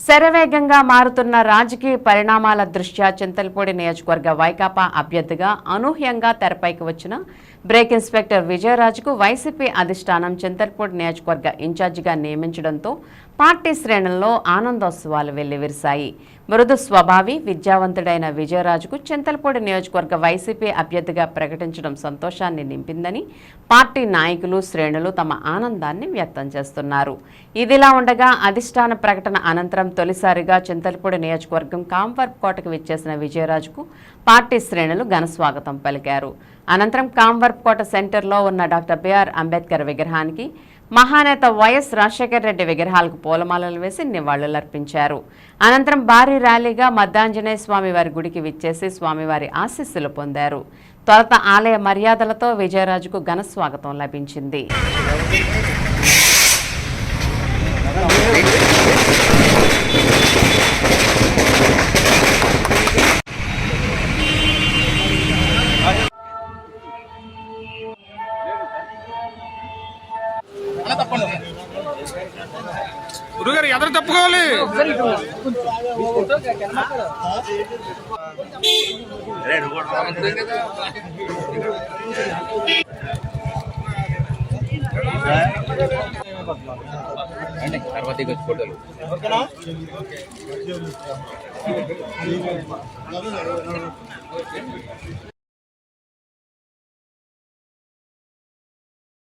శరవేగంగా మారుతున్న రాజకీయ పరిణామాల దృష్ట్యా చింతలపూడి నియోజకవర్గ వైకాపా అభ్యర్థిగా అనూహ్యంగా తెరపైకి వచ్చిన బ్రేక్ ఇన్స్పెక్టర్ విజయరాజుకు వైసీపీ అధిష్టానం చింతల్పూడి నియోజకవర్గ ఇన్ఛార్జిగా నియమించడంతో పార్టీ శ్రేణుల్లో ఆనందోత్సవాలు వెల్లివిరిశాయి. మృదు స్వభావి విద్యావంతుడైన విజయరాజుకు చింతలపూడి నియోజకవర్గ వైసీపీ అభ్యర్థిగా ప్రకటించడం సంతోషాన్ని నింపిందని పార్టీ నాయకులు శ్రేణులు తమ ఆనందాన్ని వ్యక్తం చేస్తున్నారు. ఇదిలా ఉండగా అధిష్టాన ప్రకటన అనంతరం తొలిసారిగా చింతలపూడి నియోజకవర్గం కాంవర్ప్ కోటకు విచ్చేసిన విజయరాజుకు పార్టీ శ్రేణులు ఘనస్వాగతం పలికారు. అనంతరం కాంవర్ప్ కోట సెంటర్లో ఉన్న డాక్టర్ బిఆర్ అంబేద్కర్ విగ్రహానికి మహానేత వైఎస్ రాజశేఖర రెడ్డి విగ్రహాలకు పూలమాలలు వేసి నివాళులర్పించారు. అనంతరం భారీ ర్యాలీగా మద్దాంజనేయ స్వామివారి గుడికి విచ్చేసి స్వామివారి ఆశీస్సులు పొందారు. తొలత ఆలయ మర్యాదలతో విజయరాజుకు ఘన స్వాగతం లభించింది. గురుగారు ఎదరు తప్పుకోవాలి తర్వాత వచ్చి ఫోటోలు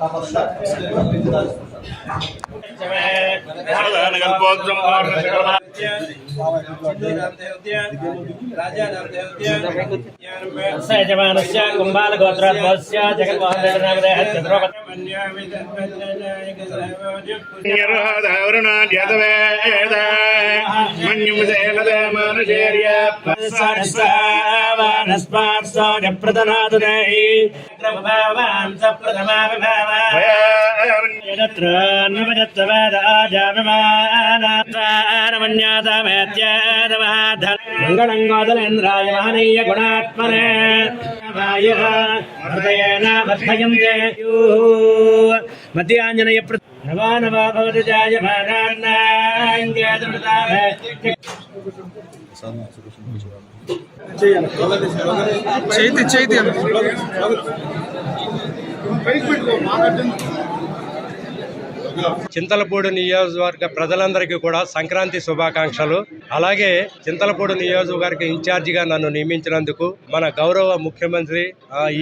తమ్ముడు అన్న తప్పను యజమానస్య కుంభాలగోత్రోద్భవస్య జగన్మోహన్ ప్రదనాదు ప్రథమా విభావ గుణాత్మనే హృదయేన వర్ధయం మధ్యాంజనయ నవా నవా భవతి జాయమానాన్నాంగేతమృతాభే చేతి చేతి 没贵族麻辣真的 చింతలపూడి నియోజకవర్గ ప్రజలందరికీ కూడా సంక్రాంతి శుభాకాంక్షలు. అలాగే చింతలపూడి నియోజకవర్గ ఇన్ఛార్జిగా నన్ను నియమించినందుకు మన గౌరవ ముఖ్యమంత్రి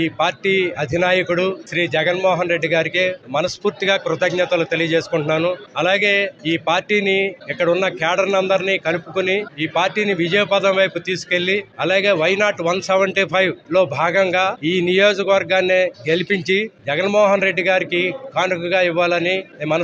ఈ పార్టీ అధినాయకుడు శ్రీ జగన్మోహన్ రెడ్డి గారికి మనస్ఫూర్తిగా కృతజ్ఞతలు తెలియజేసుకుంటున్నాను. అలాగే ఈ పార్టీని ఇక్కడ ఉన్న కేడర్నందరినీ కలుపుకుని ఈ పార్టీని విజయపదం వైపు తీసుకెళ్ళి అలాగే వైనాట్ వన్ సెవెంటీ ఫైవ్లో భాగంగా ఈ నియోజకవర్గాన్ని గెలిపించి జగన్మోహన్ రెడ్డి గారికి కానుకగా ఇవ్వాలని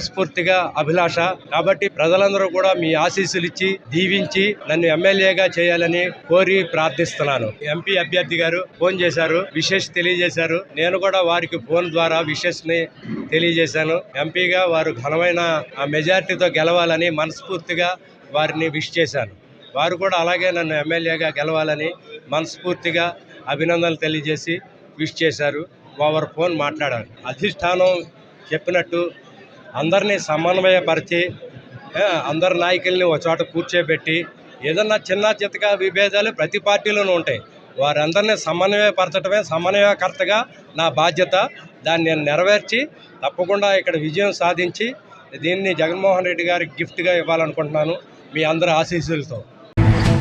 మనస్ఫూర్తిగా అభిలాష. కాబట్టి ప్రజలందరూ కూడా మీ ఆశీస్సులు ఇచ్చి దీవించి నన్ను ఎమ్మెల్యేగా చేయాలని కోరి ప్రార్థిస్తున్నాను. ఎంపీ అభ్యర్థి గారు ఫోన్ చేశారు విషెస్ తెలియజేశారు. నేను కూడా వారికి ఫోన్ ద్వారా విశేష్ని తెలియజేశాను. ఎంపీగా వారు ఘనమైన ఆ మెజార్టీతో గెలవాలని మనస్ఫూర్తిగా వారిని విష్ చేశాను. వారు కూడా అలాగే నన్ను ఎమ్మెల్యేగా గెలవాలని మనస్ఫూర్తిగా అభినందనలు తెలియజేసి విష్ చేశారు. వారు ఫోన్ మాట్లాడారు. అధిష్టానం చెప్పినట్టు అందరినీ సమన్వయపరిచి అందరి నాయకుల్ని ఒక చోట కూర్చోబెట్టి ఏదన్నా చిన్న చితక విభేదాలు ప్రతి పార్టీలోనూ ఉంటాయి. వారందరినీ సమన్వయపరచడమే సమన్వయకర్తగా నా బాధ్యత. దాన్ని నేను నెరవేర్చి తప్పకుండా ఇక్కడ విజయం సాధించి దీన్ని జగన్మోహన్ రెడ్డి గారికి గిఫ్ట్గా ఇవ్వాలనుకుంటున్నాను. మీ అందరి ఆశీస్సులతో.